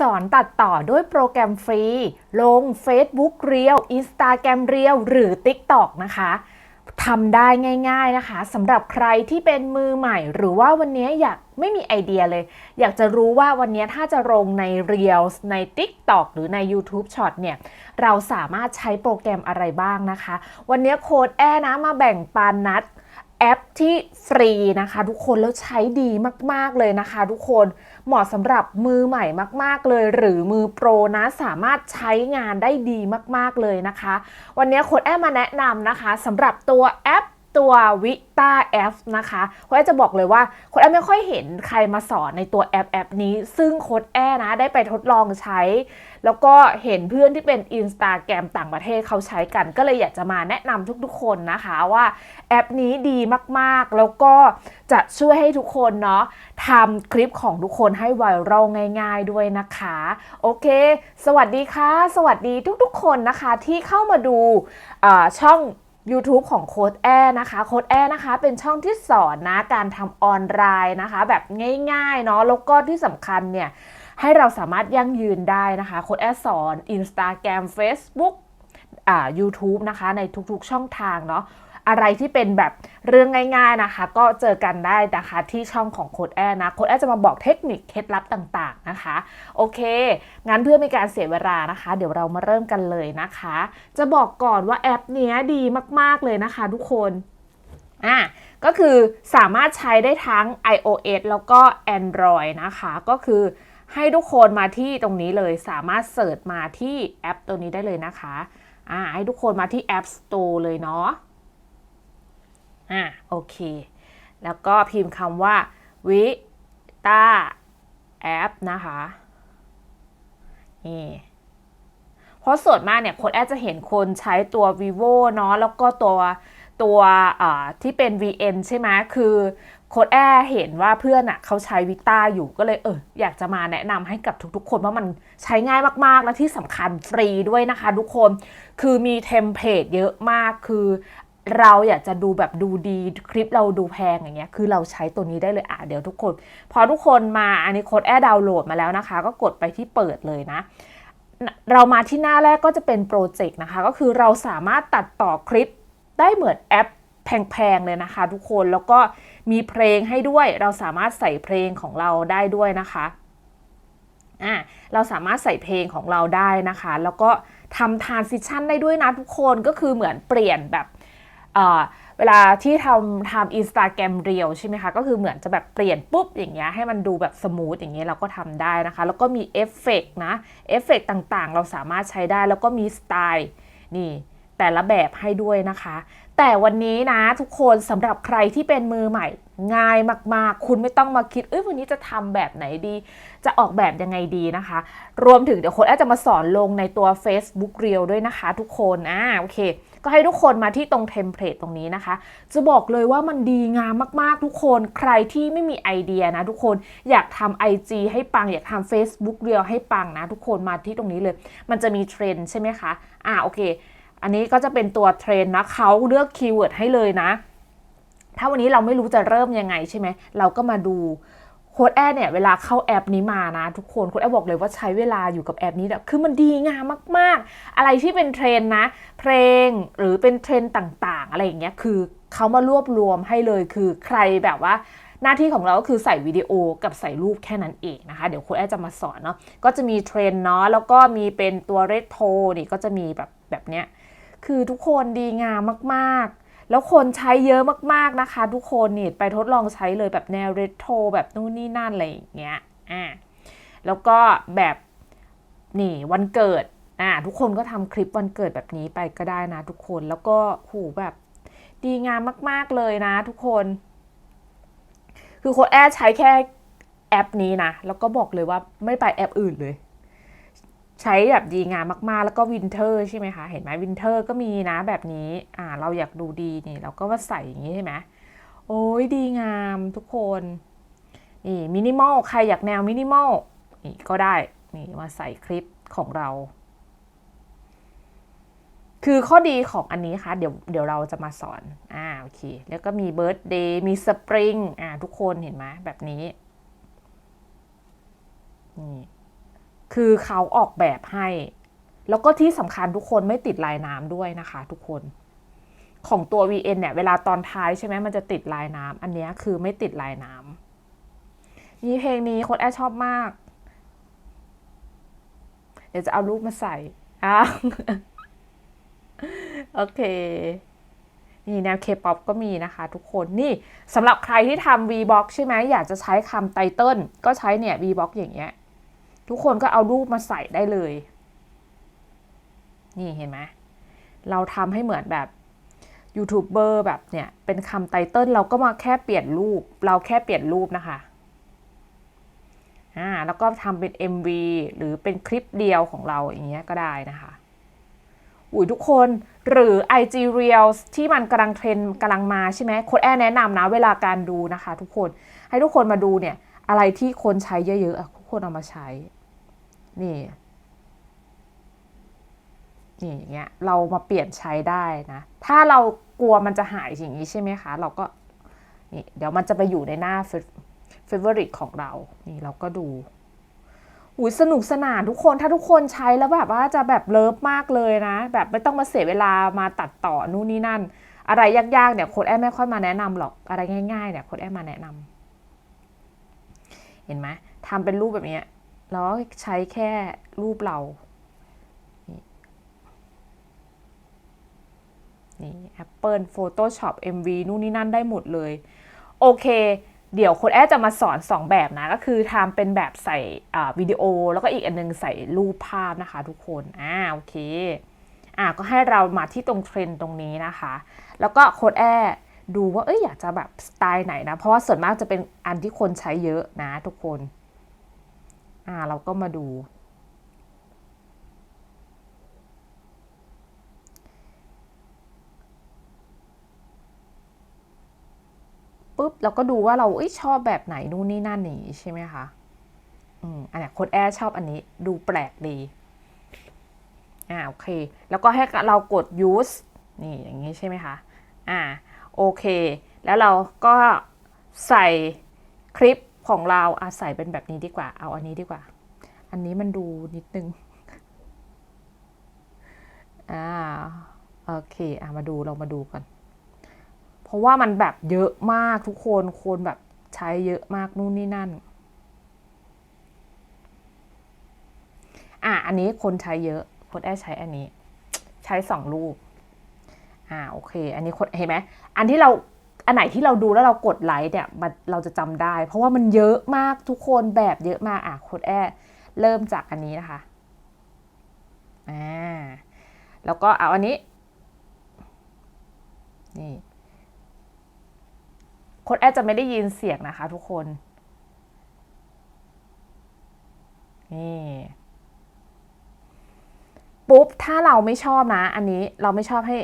สอนตัดต่อด้วยโปรแกรมฟรี ลง Facebook Reel Instagram Reel หรือ TikTok นะคะทำได้ง่าย ๆนะคะสำหรับใครที่เป็นมือใหม่ หรือว่าวันนี้อยากไม่มีไอเดียเลย อยากจะรู้ว่าวันนี้ถ้าจะลงใน Reels ใน TikTok หรือใน YouTube Short เนี่ย เราสามารถใช้โปรแกรมอะไรบ้างนะคะ วันนี้โค้ดแอนะมาแบ่งปันนัด แอปที่ฟรีนะคะ ทุกคนแล้วใช้ดีมาก ๆ เลยนะคะ ทุกคนเหมาะสำหรับมือใหม่มาก ๆ เลย หรือมือโปรนะสามารถใช้งานได้ดีมาก ๆ เลยนะคะ วันนี้โค้ดแอมมาแนะนำนะคะสำหรับตัวแอป ตัววิต้าแอปนะคะโค้ดแอจะบอกเลยว่าโค้ดแอไม่ค่อยเห็นใครมาสอนในตัวแอปแอปนี้ ซึ่งโค้ดแอนะได้ไปทดลองใช้ แล้วก็เห็นเพื่อนที่เป็น i n s t a g r รมต่างประเทศเขาใช้กัน ก็เลยอยากจะมาแนะนำทุกๆคนนะคะว่าแอปนี้ดีมากๆ แล้วก็จะช่วยให้ทุกคนเนาะทำคลิปของทุกคนให้ไวรัลง่าย ๆด้วยนะคะ โอเค สวัสดีค่ะ สวัสดีทุกๆคนนะคะที่เข้ามาดูช่อง YouTube ของโค้ดแอนะคะโค้ดแอนะคะเป็นช่องที่สอนนะการทำออนไลน์นะคะ แบบง่ายๆเนาะแล้วก็ที่สำคัญเนี่ยให้เราสามารถยั่งยืนได้นะคะโค้ดแอสอน Instagram Facebook อ่า YouTube นะคะในทุกๆช่องทางเนาะ อะไรที่เป็นแบบเรื่องง่ายๆนะคะ ก็เจอกันได้นะคะที่ช่องของโค้ดแอนะโค้ดแอจะมาบอกเทคนิคเคล็ดลับต่างๆนะคะ โอเค งั้นเพื่อไม่การเสียเวลานะคะ เดี๋ยวเรามาเริ่มกันเลยนะคะ จะบอกก่อนว่าแอปนี้ดีมากๆเลยนะคะ ทุกคนอะก็คือสามารถใช้ได้ทั้ง iOS แล้วก็ Android นะคะ ก็คือให้ทุกคนมาที่ตรงนี้เลยสามารถเสิร์ชมาที่แอปตัวนี้ได้เลยนะคะอ่าให้ทุกคนมาที่ App Store เลยเนาะ อะโอเค แล้วก็พิมพ์คำว่า วิตาแอปนะคะนี่เพราะส่วนมากเนี่ยคนแอดจะเห็นคนใช้ตัว vivo เนาะแล้วก็ตัวตัวที่เป็น VN ใช่ไหมคือโค้ดแอเห็นว่าเพื่อนอะเขาใช้วิต้าอยู่ก็เลยเอออยากจะมาแนะนำให้กับทุกๆ คนว่ามันใช้ง่ายมากๆ และที่สำคัญฟรีด้วยนะคะทุกคน คือมีเทมเพลตเยอะมากคือ เราอยากจะดูแบบดูดีคลิปเราดูแพงอย่างเงี้ยคือเราใช้ตัวนี้ได้เลยอะเดี๋ยวทุกคน พอทุกคนมาอันนี้โค้ดแอดดาวน์โหลดมาแล้วนะคะ ก็กดไปที่เปิดเลยนะ เรามาที่หน้าแรกก็จะเป็นโปรเจกต์นะคะ ก็คือเราสามารถตัดต่อคลิปได้เหมือนแอปแพงๆเลยนะคะทุกคนแล้วก็มีเพลงให้ด้วย เราสามารถใส่เพลงของเราได้ด้วยนะคะอ่าเราสามารถใส่เพลงของเราได้นะคะ แล้วก็ทำทานซิชันได้ด้วยนะทุกคนก็คือเหมือนเปลี่ยนแบบ เวลาที่ทำทำอินสตาแกรมเรียวใช่ไหมคะ ก็คือเหมือนจะแบบเปลี่ยนปุ๊บอย่างเงี้ยให้มันดูแบบสมูทอย่างเงี้ยเราก็ทำได้นะคะ แล้วก็มีเอฟเฟกนะเอฟเฟกต่างๆ เราสามารถใช้ได้แล้วก็มีสไตล์นี่แต่ละแบบให้ด้วยนะคะ แต่วันนี้นะทุกคนสำหรับใครที่เป็นมือใหม่ ง่ายมากๆ คุณไม่ต้องมาคิดเอ้ยวันนี้จะทำแบบไหนดี จะออกแบบยังไงดีนะคะ รวมถึงเดี๋ยวโค้ดอาจจะมาสอนลงในตัว Facebook Reel ด้วยนะคะ ทุกคนอ่าโอเค ก็ให้ทุกคนมาที่ตรงเทมเพลตตรงนี้นะคะ จะบอกเลยว่ามันดีงามมากๆ ทุกคนใครที่ไม่มีไอเดียนะ ทุกคนอยากทำ IG ให้ปังอยากทำ Facebook Reel ให้ปังนะ ทุกคนมาที่ตรงนี้เลย มันจะมีเทรนด์ใช่ไหมคะ อ่าโอเค อันนี้ก็จะเป็นตัวเทรนนะเขาเลือกคีย์เวิร์ดให้เลยนะ ถ้าวันนี้เราไม่รู้จะเริ่มยังไงใช่ไหมเราก็มาดู โค้ดแอดเนี่ยเวลาเข้าแอปนี้มานะ ทุกคนโค้ดแอดบอกเลยว่าใช้เวลาอยู่กับแอปนี้แบบคือมันดีงามมาก ๆ อะไรที่เป็นเทรนนะ เพลงหรือเป็นเทรนต่างๆ อะไรอย่างเงี้ยคือเขามารวบรวมให้เลยคือใครแบบว่าหน้าที่ของเราก็คือใส่วิดีโอกับใส่รูปแค่นั้นเองนะคะ เดี๋ยวโคุณแอดจะมาสอนเนาะก็จะมีเทรนเนาะแล้วก็มีเป็นตัวเรทโทนี่ก็จะมีแบบแบบเนี้ยคือทุกคนดีงามมากๆ แล้วคนใช้เยอะมากๆนะคะ ทุกคนนี่ไปทดลองใช้เลยแบบแนวเรโทรแบบนู่นนี่นั่นอะไรอย่างเงี้ยอ่าแล้วก็แบบนี่วันเกิดอ่าทุกคนก็ทำคลิปวันเกิดแบบนี้ไปก็ได้นะทุกคนแล้วก็หูแบบดีงามมาก ๆเลยนะทุกคน คือโค้ดแอดใช้แค่แอปนี้นะ แล้วก็บอกเลยว่าไม่ไปแอปอื่นเลย ใช้แบบดีงามมากๆ แล้วก็วินเทอร์ใช่ไหมคะ เห็นไหมวินเทอร์ก็มีนะแบบนี้ อ่า เราอยากดูดีนี่ เราก็มาใส่อย่างนี้ใช่ไหมโอ้ยดีงามทุกคน นี่มินิมอล ใครอยากแนวมินิมอล นี่ก็ได้ นี่มาใส่คลิปของเรา คือข้อดีของอันนี้คะเดี๋ยวเดี๋ยวเราจะมาสอน อ่า โอเค แล้วก็มีเบิร์ตเดย์ มีสปริง อ่า ทุกคนเห็นไหมแบบนี้ นี่ คือเขาออกแบบให้ แล้วก็ที่สำคัญทุกคนไม่ติดลายน้ำด้วยนะคะทุกคน ของตัว VN เนี่ย เวลาตอนท้ายใช่ไหมมันจะติดลายน้ำอันนี้คือไม่ติดลายน้ำนี่เพลงนี้โคนแอชอบมาก เดี๋ยวจะเอารูปมาใส่อะโอเคนี่แนว K-POP ก็มีนะคะทุกคนนี่สำหรับใครที่ทำ V-Box ใช่ไหมอยากจะใช้คำไตเติลก็ใช้เนี่ย V-Box อย่างเงี้ย ทุกคนก็เอารูปมาใส่ได้เลย นี่เห็นไหมเราทำให้เหมือนแบบยูทูบเบอร์แบบเนี่ย เป็นคำไตเติลเราก็มาแค่เปลี่ยนรูป เราแค่เปลี่ยนรูปนะคะอ่าแล้วก็ทำเป็น MV หรือเป็นคลิปเดียวของเราอย่างเงี้ยก็ได้นะคะอุ้ยทุกคนหรือ IG Reels ที่มันกำลังเทรนกำลังมาใช่ไหมโค้ดแอร์แนะนำนะเวลาการดูนะคะ ทุกคนให้ทุกคนมาดูเนี่ย อะไรที่คนใช้เยอะๆอะทุกคนเอามาใช้ นี่ นี่อย่างเงี้ย เรามาเปลี่ยนใช้ได้นะ ถ้าเรากลัวมันจะหายอย่างนี้ใช่ไหมคะ เราก็ นี่ เดี๋ยวมันจะไปอยู่ในหน้า favorite ของเรา นี่เราก็ดูอุ้ยสนุกสนานทุกคนถ้าทุกคนใช้แล้วแบบว่าจะแบบเลิฟมากเลยนะ แบบไม่ต้องมาเสียเวลามาตัดต่อนู่นนี่นั่น อะไรยากๆเนี่ยโค้ดแอมไม่ค่อยมาแนะนำหรอกอะไรง่ายๆเนี่ยโค้ดแอมมาแนะนำเห็นไหมทำเป็นรูปแบบเนี้ย แล้วใช้แค่รูปเรานี่นี่ Apple Photoshop MV นู่นนี่นั่นได้หมดเลย โอเค เดี๋ยวโค้ดแอจะมาสอน 2 แบบนะ ก็คือทำเป็นแบบใส่วิดีโอ แล้วก็อีกอันนึงใส่รูปภาพนะคะทุกคน อ่า โอเค อ่า ก็ให้เรามาที่ตรงเทรนตรงนี้นะคะ แล้วก็โค้ดแอดดูว่า เอ้ย อยากจะแบบสไตล์ไหนนะ เพราะว่าส่วนมากจะเป็นอันที่คนใช้เยอะนะทุกคน อ่าเราก็มาดูปุ๊บเราก็ดูว่าเราอชอบแบบไหนนู่นนี่นั่นนี่ใช่ไหมคะอืมอันนี้โค้ดแอร์ชอบอันนี้ดูแปลกดีอ่าโอเค แล้วก็ให้เรากด use นี่อย่างนี้ใช่ไหมคะอ่าโอเค แล้วเราก็ใส่คลิป ของเราอะใส่เป็นแบบนี้ดีกว่า เอาอันนี้ดีกว่า อันนี้มันดูนิดนึง อ่า โอเค อะมาดูเรามาดูกัน เพราะว่ามันแบบเยอะมากทุกคน คนแบบใช้เยอะมากนู่นนี่นั่น อะ อันนี้คนใช้เยอะค้ดแอใช้อันนี้ ใช้สองรูป อ่า โอเค อันนี้คนเห็นไหม อันที่เรา อันไหนที่เราดูแล้วเรากดไลค์เนี่ยมันเราจะจำได้ เพราะว่ามันเยอะมากทุกคนแบบเยอะมากอะโค้ดแอเริ่มจากอันนี้นะคะอ่าแล้วก็เอาอันนี้นี่โค้ดแอดจะไม่ได้ยินเสียงนะคะทุกคนนี่ปุ๊บถ้าเราไม่ชอบนะ อันนี้เราไม่ชอบให้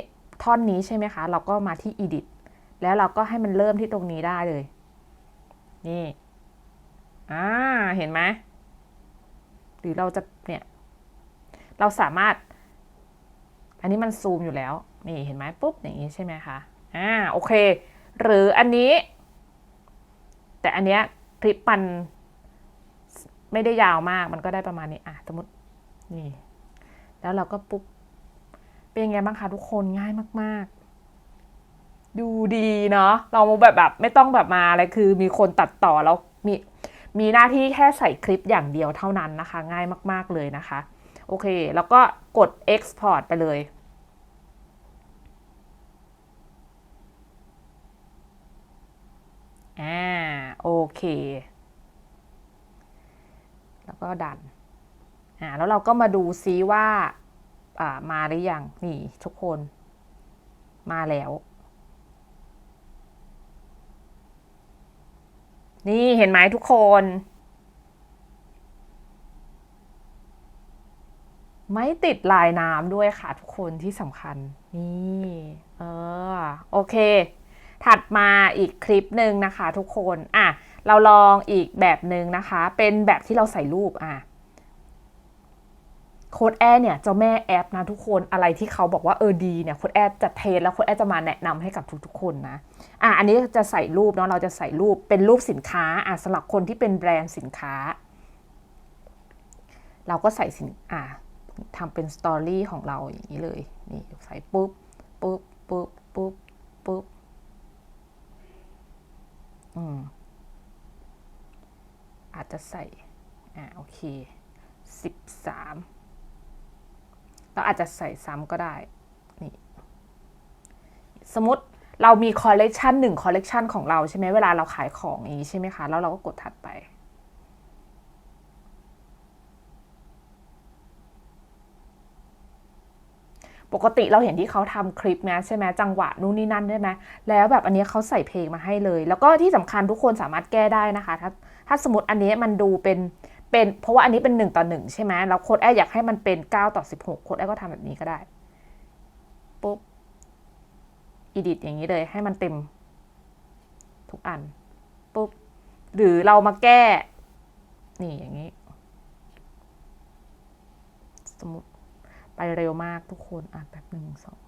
ท่อนนี้ใช่ไหมคะ เราก็มาที่ edit แล้วเราก็ให้มันเริ่มที่ตรงนี้ได้เลย นี่ อ่า เห็นไหม หรือเราจะเนี่ย เราสามารถ อันนี้มันซูมอยู่แล้ว นี่เห็นไหมปุ๊บอย่างนี้ใช่ไหมคะ อ่า โอเค หรืออันนี้ แต่อันเนี้ยคลิปมันไม่ได้ยาวมาก มันก็ได้ประมาณนี้ อะ สมมติ นี่ แล้วเราก็ปุ๊บ เป็นยังไงบ้างคะทุกคน ง่ายมาก ๆ ดูดีเนาะเราแบบแบบไม่ต้องแบบมาอะไรคือมีคนตัดต่อแล้วมีมีหน้าที่แค่ใส่คลิปอย่างเดียวเท่านั้นนะคะ ง่ายมาก ๆเลยนะคะ โอเค แล้วก็กด export ไปเลยอ่าโอเค แล้วก็ดันอ่าแล้วเราก็มาดูซิว่า อ่ามาหรือยัง นี่ทุกคน มาแล้ว นี่เห็นไหมทุกคน ไม่ติดลายน้ำด้วยค่ะทุกคนที่สำคัญ นี่เออโอเค ถัดมาอีกคลิปหนึ่งนะคะทุกคนอะเราลองอีกแบบหนึ่งนะคะ เป็นแบบที่เราใส่รูปอะโค้ดแอร์เนี่ยเจ้าแม่แอปนะทุกคนอะไรที่เขาบอกว่าเออดีเนี่ยโค้ดแอร์จะเทสแล้วโค้ดแอร์จะมาแนะนำให้กับทุกๆคนนะ อะอันนี้จะใส่รูปเนาะเราจะใส่รูปเป็นรูปสินค้าอะสำหรับคนที่เป็นแบรนด์สินค้า เราก็ใส่สินอ่าทำเป็นสตอรี่ของเราอย่างนี้เลยนี่ใส่ปุ๊บปุ๊บปุ๊บปุ๊บปุ๊บอืมอาจจะใส่อ่าโอเคสิบสามเราอาจจะใส่ซ้ำก็ได้นี่สมมติ เรามีคอลเลกชันหนึ่งคอลเลกชันของเราใช่ไหมเวลาเราขายของอย่างนี้ใช่ไหมคะ แล้วเราก็กดถัดไป ปกติเราเห็นที่เขาทำคลิปนะใช่ไหมจังหวะนู่นนี่นั่นใช่ไหมแล้วแบบอันนี้เขาใส่เพลงมาให้เลย แล้วก็ที่สำคัญทุกคนสามารถแก้ได้นะคะ ถ้าถ้าสมมติอันนี้มันดูเป็นเป็นเพราะว่าอันนี้เป็นหนึ่งต่อหนึ่งใช่ไหมแล้วโค้ดแอร์อยากให้มันเป็นเก้าต่อสิบหกโค้ดแอร์ก็ทำแบบนี้ก็ได้ปุ๊บ อีดิทอย่างนี้เลยให้มันเต็ม ทุกอันปุ๊บหรือเรามาแก้ นี่อย่างนี้ สมมติไปเร็วมากทุกคนอะแบบหนึ่งสอง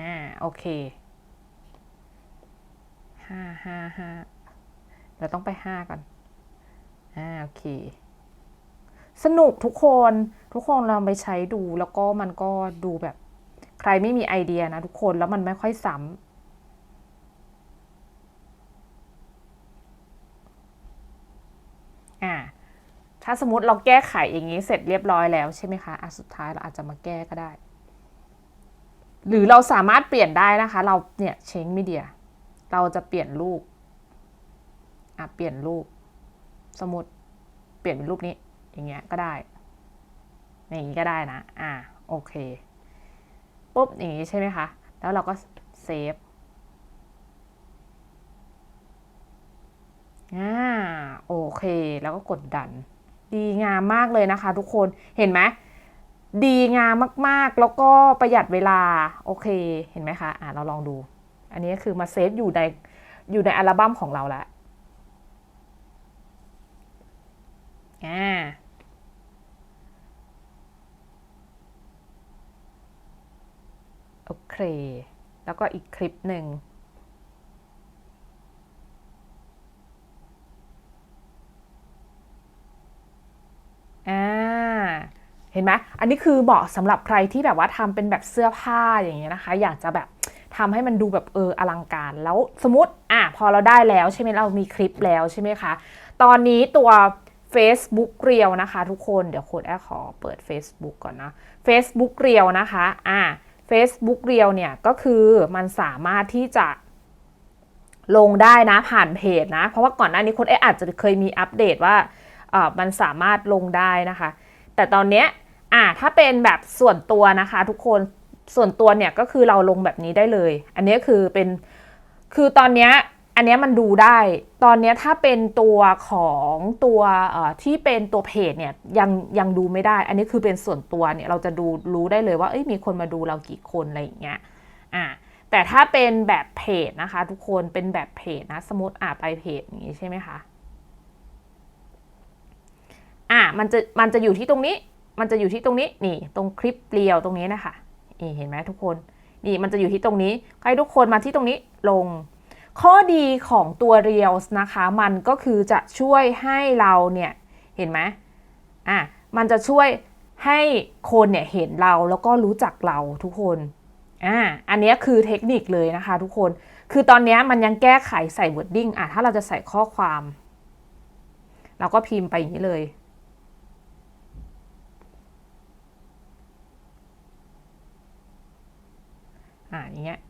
อ่า โอเคห้าห้าห้าเราต้องไปห้าก่อน อ่า โอเค สนุกทุกคนทุกคนเราไปใช้ดูแล้วก็มันก็ดูแบบ ใครไม่มีไอเดียนะทุกคนแล้วมันไม่ค่อยซ้ำอ่าถ้าสมมติเราแก้ไขอย่างนี้เสร็จเรียบร้อยแล้วใช่ไหมคะอะสุดท้ายเราอาจจะมาแก้ก็ได้ หรือเราสามารถเปลี่ยนได้นะคะ เราเนี่ยเช้งมีเดีย เราจะเปลี่ยนรูป อะเปลี่ยนรูป สมมติเปลี่ยนเป็นรูปนี้ อย่างเงี้ยก็ได้อย่างนี้ก็ได้นะ อ่า โอเค ปุ๊บ อย่างนี้ใช่ไหมคะ แล้วเราก็เซฟอ่า โอเค แล้วก็กดดัน ดีงามมากเลยนะคะทุกคน เห็นไหม ดีงามมากๆ แล้วก็ประหยัดเวลา โอเค เห็นไหมคะ อ่าเราลองดู อันนี้คือมาเซฟอยู่ใน อยู่ในอัลบั้มของเราแล้ว อ่า โอเค แล้วก็อีกคลิปหนึ่ง อ่า เห็นไหม อันนี้คือเหมาะสำหรับใครที่แบบว่าทำเป็นแบบเสื้อผ้าอย่างเงี้ยนะคะ อยากจะแบบทำให้มันดูแบบเอออลังการ แล้วสมมติ อะ พอเราได้แล้วใช่ไหมเรามีคลิปแล้วใช่ไหมคะ ตอนนี้ตัว Facebook เรียวนะคะ ทุกคน เดี๋ยวโค้ดแอร์ขอเปิด Facebook ก่อนนะ Facebook เรียวนะคะ อ่า Facebook เรียวเนี่ยก็คือมันสามารถที่จะลงได้นะผ่านเพจนะ เพราะว่าก่อนหน้านี้คนเออาจจะเคยมีอัปเดตว่ามันสามารถลงได้นะคะ แต่ตอนเนี้ยอ่าถ้าเป็นแบบส่วนตัวนะคะทุกคนส่วนตัวเนี่ยก็คือเราลงแบบนี้ได้เลย อันนี้คือเป็นคือตอนเนี้ย อันนี้มันดูได้ ตอนนี้ถ้าเป็นตัวของตัวที่เป็นตัวเพจเนี่ยยังยังดูไม่ได้ อันนี้คือเป็นส่วนตัวเนี่ยเราจะดูรู้ได้เลยว่าเอ้ยมีคนมาดูเรากี่คนอะไรอย่างเงี้ย อ่า แต่ถ้าเป็นแบบเพจนะคะ ทุกคนเป็นแบบเพจนะ สมมติอ่าไปเพจอย่างงี้ใช่ไหมคะ อ่ามันจะมันจะอยู่ที่ตรงนี้ มันจะอยู่ที่ตรงนี้นี่ตรงคลิปเรียวตรงนี้นะคะนี่เห็นไหมทุกคน นี่มันจะอยู่ที่ตรงนี้ให้ทุกคนมาที่ตรงนี้ลง ข้อดีของตัว Reels นะคะ มันก็คือจะช่วยให้เราเนี่ย เห็นไหมอะ มันจะช่วยให้คนเนี่ยเห็นเราแล้วก็รู้จักเราทุกคนอ่าอันนี้คือเทคนิคเลยนะคะทุกคน คือตอนนี้มันยังแก้ไขใส่ wording อะถ้าเราจะใส่ข้อความ เราก็พิมพ์ไปอย่างนี้เลยอ่าอย่างเงี้ย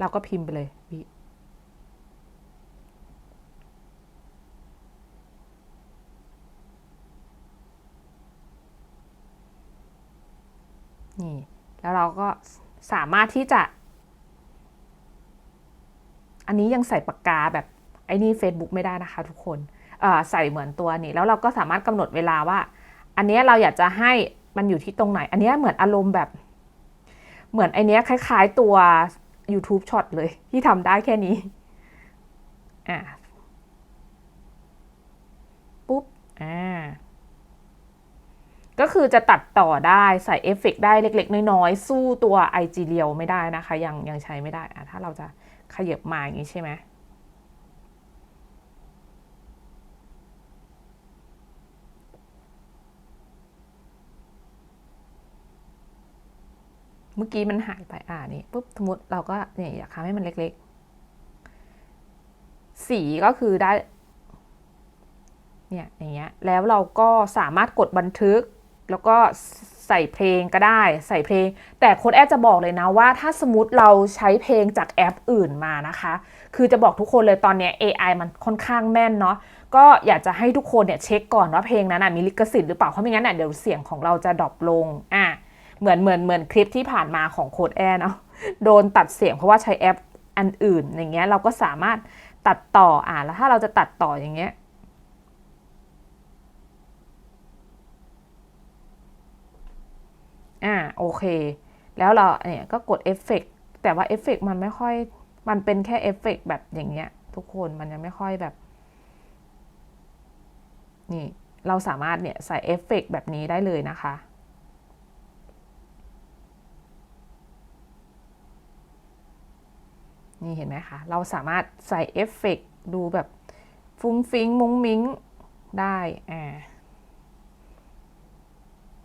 เราก็พิมพ์ไปเลยบีนี่แล้วเราก็สามารถที่จะ อันนี้ยังใส่ปากกาแบบไอ้นี่ Facebook ไม่ได้นะคะทุกคนใส่เหมือนตัวนี้ แล้วเราก็สามารถกำหนดเวลาว่า อันนี้เราอยากจะให้มันอยู่ที่ตรงไหน อันนี้เหมือนอารมณ์แบบ เหมือนไอเนี้ยคล้าย ๆตัว YouTube ช็อตเลยที่ทำได้แค่นี้ อ่า ปุ๊บ อ่า ก็คือจะตัดต่อได้ใส่เอฟเฟกได้เล็ก ๆ น้อย ๆ สู้ตัว IG เรียวไม่ได้นะคะ ยังยังใช้ไม่ได้อะถ้าเราจะขยับมาอย่างนี้ใช่ไหม เมื่อกี้มันหายไปอ่านี่ปุ๊บสมมติเราก็เนี่ยอยากทำให้มันเล็กๆ สีก็คือได้ เนี่ยอย่างเงี้ยแล้วเราก็สามารถกดบันทึก แล้วก็ใส่เพลงก็ได้ใส่เพลง แต่โค้ดแอดจะบอกเลยนะว่า ถ้าสมมติเราใช้เพลงจากแอปอื่นมานะคะ คือจะบอกทุกคนเลยตอนเนี้ย AI มันค่อนข้างแม่นเนาะก็อยากจะให้ทุกคนเนี่ยเช็คก่อนว่าเพลงนั้นนะมีลิขสิทธิ์หรือเปล่าเพราะไม่งั้นน่ะเดี๋ยวเสียงของเราจะดรอปลงอะ เหมือนเหมือนเหมือนคลิปที่ผ่านมาของโค้ดแอร์เนาะโดนตัดเสียงเพราะว่าใช้แอปอันอื่นอย่างเงี้ยเราก็สามารถตัดต่ออ่าแล้วถ้าเราจะตัดต่ออย่างเงี้ยอ่าโอเค แล้วเราเนี่ยก็กดเอฟเฟกแต่ว่าเอฟเฟกมันไม่ค่อย มันเป็นแค่เอฟเฟกแบบอย่างเงี้ย ทุกคนมันยังไม่ค่อยแบบ นี่ เราสามารถเนี่ยใส่เอฟเฟกแบบนี้ได้เลยนะคะ นี่เห็นไหมคะ เราสามารถใส่เอฟเฟกดูแบบฟุ้งฟิ้งมุ้งมิ้งได้อ่า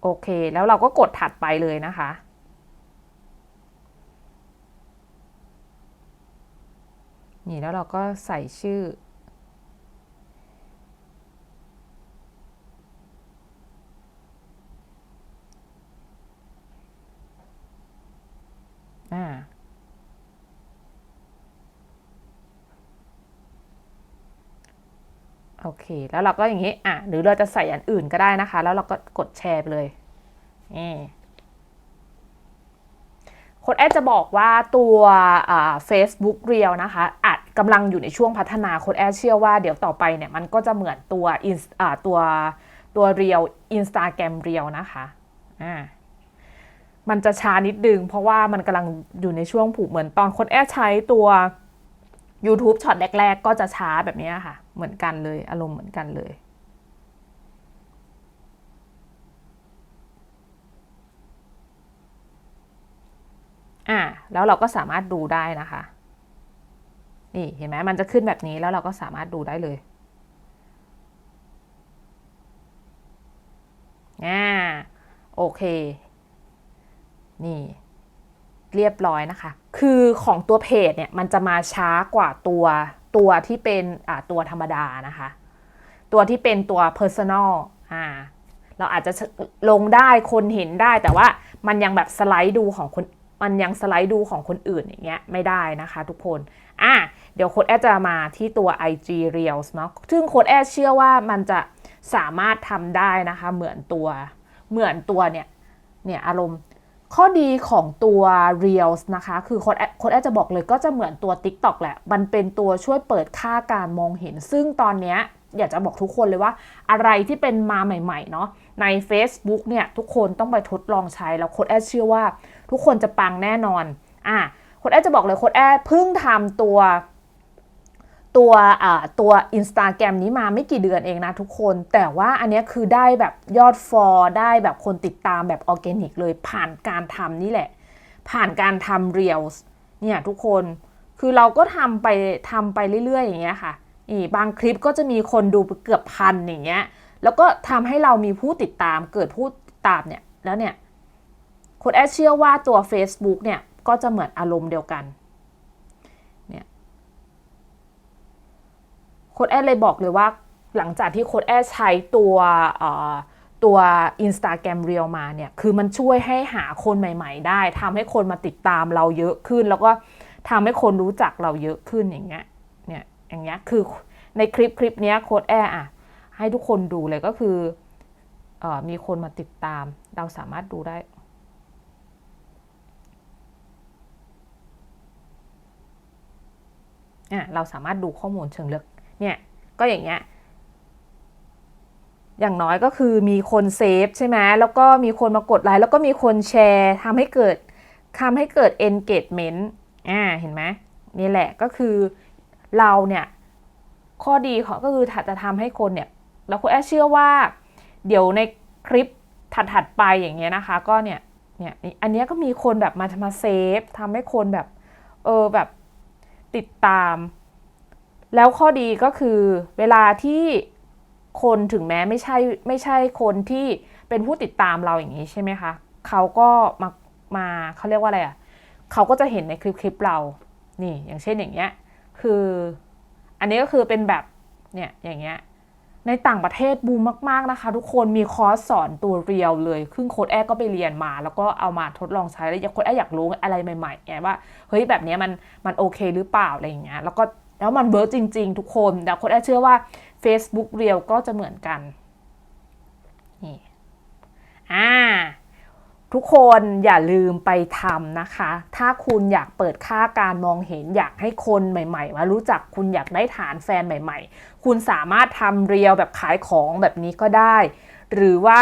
โอเค แล้วเราก็กดถัดไปเลยนะคะ นี่แล้วเราก็ใส่ชื่อ เค แล้วเราก็อย่างนี้อะหรือเราจะใส่อันอื่นก็ได้นะคะ แล้วเราก็กดแชร์ไปเลยนี่โค้ดแอดจะบอกว่าตัวเฟซบุ๊กเรียลนะคะอาจกำลังอยู่ในช่วงพัฒนาโค้ดแอดเชื่อว่าเดี๋ยวต่อไปเนี่ยมันก็จะเหมือนตัวอินตัวตัวเรียลอินสตาแกรมเรียลนะคะอ่ามันจะช้านิดนึงเพราะว่ามันกำลังอยู่ในช่วงผูกเหมือนตอนโค้ดแอดใช้ตัว YouTube ช็อตแรก ๆ ก็จะช้าแบบนี้ค่ะ เหมือนกันเลย อารมณ์เหมือนกันเลยอ่าแล้วเราก็สามารถดูได้นะคะ นี่เห็นไหมมันจะขึ้นแบบนี้แล้วเราก็สามารถดูได้เลยอ่าโอเค นี่ เรียบร้อยนะคะ คือของตัวเพจเนี่ยมันจะมาช้ากว่าตัว ตัวที่เป็นตัวธรรมดานะคะ ตัวที่เป็นตัว personal อ่าเราอาจจะลงได้คนเห็นได้ แต่ว่ามันยังแบบสไลด์ดูของคนมันยังสไลด์ดูของคนอื่นอย่างเงี้ยไม่ได้นะคะทุกคนอะเดี๋ยวโค้ดแอดจะมาที่ตัว IG Reels เนาะซึ่งโค้ดแอดเชื่อว่ามันจะสามารถทำได้นะคะ เหมือนตัวเหมือนตัวเนี่ยเนี่ยอารมณ์ ข้อดีของตัว Reels นะคะ คือโค้ดแอดโค้ดแอดจะบอกเลยก็จะเหมือนตัว TikTok แหละ มันเป็นตัวช่วยเปิดค่าการมองเห็น ซึ่งตอนเนี้ยอยากจะบอกทุกคนเลยว่าอะไรที่เป็นมาใหม่ๆเนาะใน Facebook เนี่ยทุกคนต้องไปทดลองใช้ แล้วโค้ดแอดเชื่อว่า ทุกคนจะปังแน่นอนอะโค้ดแอดจะบอกเลยโค้ดแอดเพิ่งทำตัว ตัวอ่าตัว Instagram นี้มาไม่กี่เดือนเองนะทุกคน แต่ว่าอันนี้คือได้แบบยอดฟอลได้แบบคนติดตามแบบออร์แกนิกเลยผ่านการทำนี่แหละ ผ่านการทำ Reels เนี่ยทุกคนคือเราก็ทำไปทำไปเรื่อยๆ อย่างเงี้ยค่ะนี่บางคลิปก็จะมีคนดูเกือบพันอย่างเงี้ย แล้วก็ทำให้เรามีผู้ติดตามเกิดผู้ติดตามเนี่ยแล้วเนี่ยคุณแอดเชื่อว่าตัว Facebook เนี่ยก็จะเหมือนอารมณ์เดียวกัน เนี่ย โค้ดแอดเลยบอกเลยว่า หลังจากที่โค้ดแอดใช้ตัวตัว Instagram Reel มาเนี่ย คือมันช่วยให้หาคนใหม่ ๆ ได้ทำให้คนมาติดตามเราเยอะขึ้น แล้วก็ทำให้คนรู้จักเราเยอะขึ้นอย่างเงี้ยเนี่ยอย่างเงี้ยคือในคลิปคลิปนี้โค้ดแอดอะให้ทุกคนดูเลยก็คืออมีคนมาติดตาม เราสามารถดูได้เราสามารถดูข้อมูลเชิงลึก เนี่ยก็อย่างเงี้ยอย่างน้อยก็คือมีคนเซฟใช่ไหมแล้วก็มีคนมากดไลค์แล้วก็มีคนแชร์ทำให้เกิดทำให้เกิด engagement อ่าเห็นไหมนี่แหละก็คือเราเนี่ยข้อดีของก็คือจะทำให้คนเนี่ยแล้วคุณแอเชื่อว่า เดี๋ยวในคลิปถัดๆไปอย่างเงี้ยนะคะ ก็เนี่ยเนี่ยอันนี้ก็มีคนแบบมามาเซฟทำให้คนแบบ เออแบบติดตาม แล้วข้อดีก็คือเวลาที่คนถึงแม้ไม่ใช่ไม่ใช่คนที่เป็นผู้ติดตามเราอย่างนี้ใช่ไหมคะเขาก็มามาเขาเรียกว่าอะไรอะเขาก็จะเห็นในคลิปคลิปเรานี่อย่างเช่นอย่างเงี้ยคือ อันนี้ก็คือเป็นแบบเนี่ยอย่างเงี้ยในต่างประเทศบูมมาก ๆนะคะ ทุกคนมีคอร์สสอนตัวเรียวเลยครึ่งโค้ดแอร์ก็ไปเรียนมา แล้วก็เอามาทดลองใช้แล้วโค้ดแอร์อยากรู้อะไรใหม่ๆไงว่าเฮ้ยแบบเนี้ยมันมันโอเคหรือเปล่าอะไรอย่างเงี้ยแล้วก็ แล้วมันเวิร์กจริง ๆ ทุกคน แต่ค้ดแอเชื่อว่า Facebook เรียวก็จะเหมือนกัน นี่ อ่า ทุกคนอย่าลืมไปทำนะคะ ถ้าคุณอยากเปิดค่าการมองเห็นอยากให้คนใหม่ๆมารู้จักคุณอยากได้ฐานแฟนใหม่ ๆ คุณสามารถทำเรียวแบบขายของแบบนี้ก็ได้ หรือว่า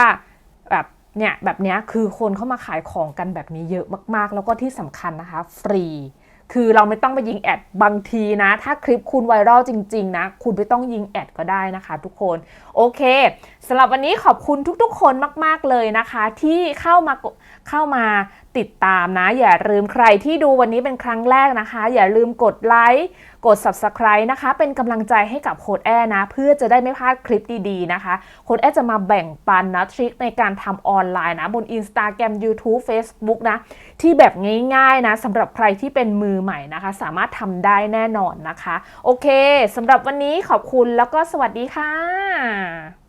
แบบเนี่ยแบบนี้คือคนเข้ามาขายของกันแบบนี้เยอะมากๆ แล้วก็ที่สำคัญนะคะ ฟรี คือเราไม่ต้องไปยิงแอดบางทีนะ ถ้าคลิปคุณไวรัลจริง ๆ นะ คุณไม่ต้องยิงแอดก็ได้นะคะ ทุกคน โอเคสำหรับวันนี้ขอบคุณทุกๆ คนมาก ๆ เลยนะคะ ที่เข้ามาเข้ามาติดตามนะ อย่าลืมใครที่ดูวันนี้เป็นครั้งแรกนะคะ อย่าลืมกดไลค์ กด subscribe นะคะ เป็นกำลังใจให้กับโค้ดแอร์นะ เพื่อจะได้ไม่พลาดคลิปดีๆนะคะ โค้ดแอร์จะมาแบ่งปันนะทริคในการทำออนไลน์นะ บน Instagram YouTube Facebook นะ ที่แบบง่ายๆนะสำหรับใครที่เป็นมือใหม่นะคะ สามารถทำได้แน่นอนนะคะ โอเคสำหรับวันนี้ขอบคุณแล้วก็สวัสดีค่ะ